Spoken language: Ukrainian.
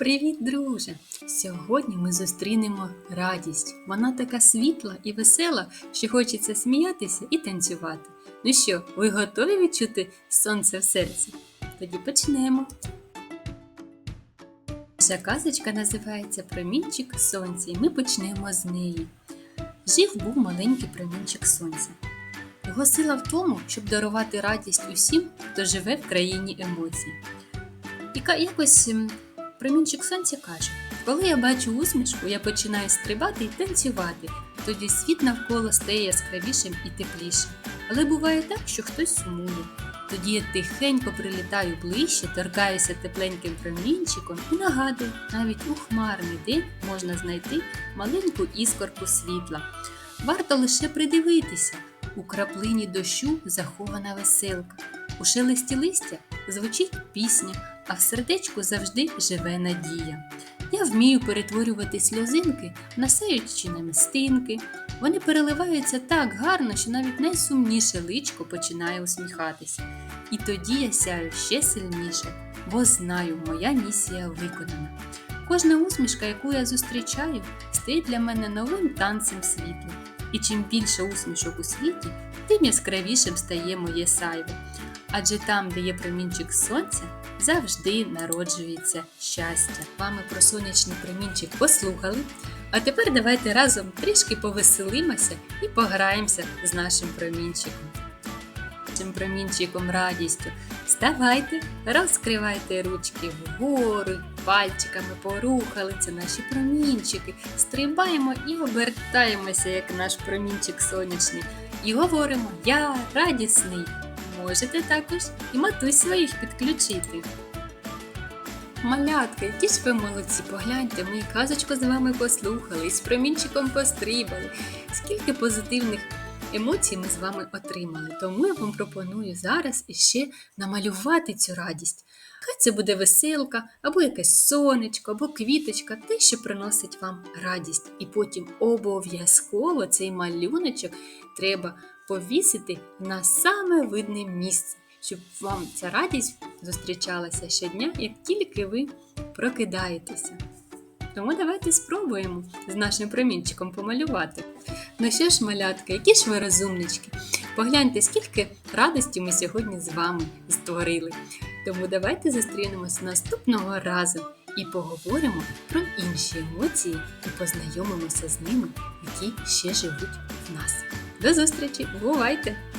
Привіт, друже! Сьогодні ми зустрінемо радість. Вона така світла і весела, що хочеться сміятися і танцювати. Ну що, ви готові відчути сонце в серці? Тоді почнемо. Ця казочка називається Промінчик сонця, і ми почнемо з неї. Жив був маленький промінчик сонця. Його сила в тому, щоб дарувати радість усім, хто живе в країні емоцій. І якось промінчик сонця каже: коли я бачу усмішку, я починаю стрибати і танцювати. Тоді світ навколо стає яскравішим і теплішим. Але буває так, що хтось сумує. Тоді я тихенько прилітаю ближче, торкаюся тепленьким промінчиком і нагадую, навіть у хмарний день можна знайти маленьку іскорку світла. Варто лише придивитися. У краплині дощу захована веселка. У шелесті листя звучить пісня, а в сердечку завжди живе надія. Я вмію перетворювати сльозинки на сяючі намистинки. Вони переливаються так гарно, що навіть найсумніше личко починає усміхатися. І тоді я сяю ще сильніше, бо знаю, моя місія виконана. Кожна усмішка, яку я зустрічаю, стає для мене новим танцем світла. І чим більше усмішок у світі, тим яскравішим стає моє сайво. Адже там, де є промінчик сонця, завжди народжується щастя. Вами про сонячний промінчик послухали. А тепер давайте разом трішки повеселимося і пограємося з нашим промінчиком. Цим промінчиком радістю. Вставайте, розкривайте ручки вгору, пальчиками порухали. Це наші промінчики. Стрибаємо і обертаємося, як наш промінчик сонячний. І говоримо Я радісний. Можете також і матусь своїх підключити. Малятки, які ж ви молодці, погляньте, ми казочку з вами послухали, і з промінчиком пострибали. Скільки позитивних емоцій ми з вами отримали. Тому я вам пропоную зараз іще намалювати цю радість. Хай це буде веселка, або якесь сонечко, або квіточка, те, що приносить вам радість. І потім обов'язково цей малюночок треба повісити на саме видне місце, щоб вам ця радість зустрічалася щодня, як тільки ви прокидаєтеся. Тому давайте спробуємо з нашим промінчиком помалювати. Ну що ж, малятка, які ж ви розумнички? Погляньте, скільки радості ми сьогодні з вами створили. Тому давайте зустрінемось наступного разу і поговоримо про інші емоції і познайомимося з ними, які ще живуть в нас. До зустрічі! Бувайте!